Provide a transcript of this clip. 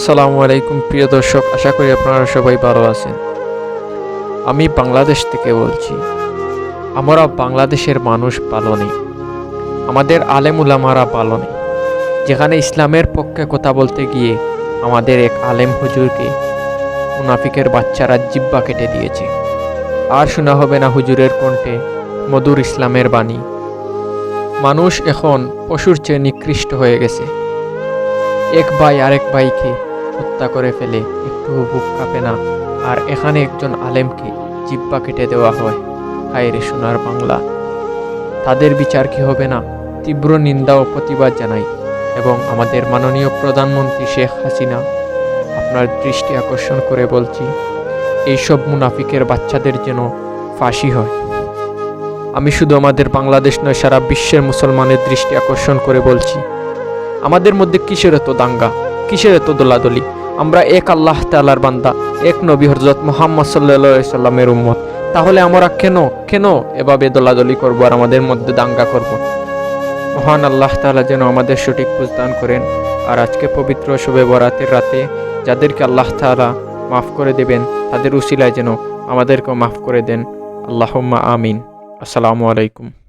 আসসালামু আলাইকুম, প্রিয় দর্শক, আশা করি আপনারা সবাই ভালো আছেন। আমি বাংলাদেশ থেকে বলছি, আমরা বাংলাদেশের মানুষ ভালো নেই। আমাদের আলেম উলামারা ভালো নেই। যেখানে ইসলামের পক্ষে কথা বলতে গিয়ে আমাদের এক আলেম হুজুরকে মুনাফিকের বাচ্চারা জিব্বা কেটে দিয়েছে। আর শোনা হবে না হুজুরের কণ্ঠে মধুর ইসলামের বাণী। মানুষ এখন পশুর চেয়ে নিকৃষ্ট হয়ে গেছে। এক ভাই আরেক ভাইকে হত্যা করে ফেলে একটু বুক কাঁপে না। আর এখানে একজন আলেমকে জিব্বা কেটে দেওয়া হয়। হায়রে সোনার বাংলা। তাদের বিচার কি হবে না? তীব্র নিন্দা ও প্রতিবাদ জানাই। এবং আমাদের মাননীয় প্রধানমন্ত্রী শেখ হাসিনা, আপনার দৃষ্টি আকর্ষণ করে বলছি, এইসব মুনাফিকের বাচ্চাদের যেন ফাঁসি হয়। আমি শুধু আমাদের বাংলাদেশ নয়, সারা বিশ্বের মুসলমানের দৃষ্টি আকর্ষণ করে বলছি, আমাদের মধ্যে কিসের এত দাঙ্গা? কিসের এত দোলাদলি? আমরা এক আল্লাহ তালার বান্দা, এক নবী হরজত মোহাম্মদ সাল্লা সাল্লামের উম্মত। তাহলে আমরা কেন কেন এভাবে দোলাদলি করব আর আমাদের মধ্যে দাঙ্গা করব? মহান আল্লাহ তাআলা যেন আমাদের সঠিক বুঝদান করেন আর আজকে পবিত্র শুভে বরাতের রাতে যাদেরকে আল্লাহ তাআলা মাফ করে দেবেন, তাদের উসিলায় যেন আমাদেরকেও মাফ করে দেন। আল্লাহম্মা আমিন। আসসালামু আলাইকুম।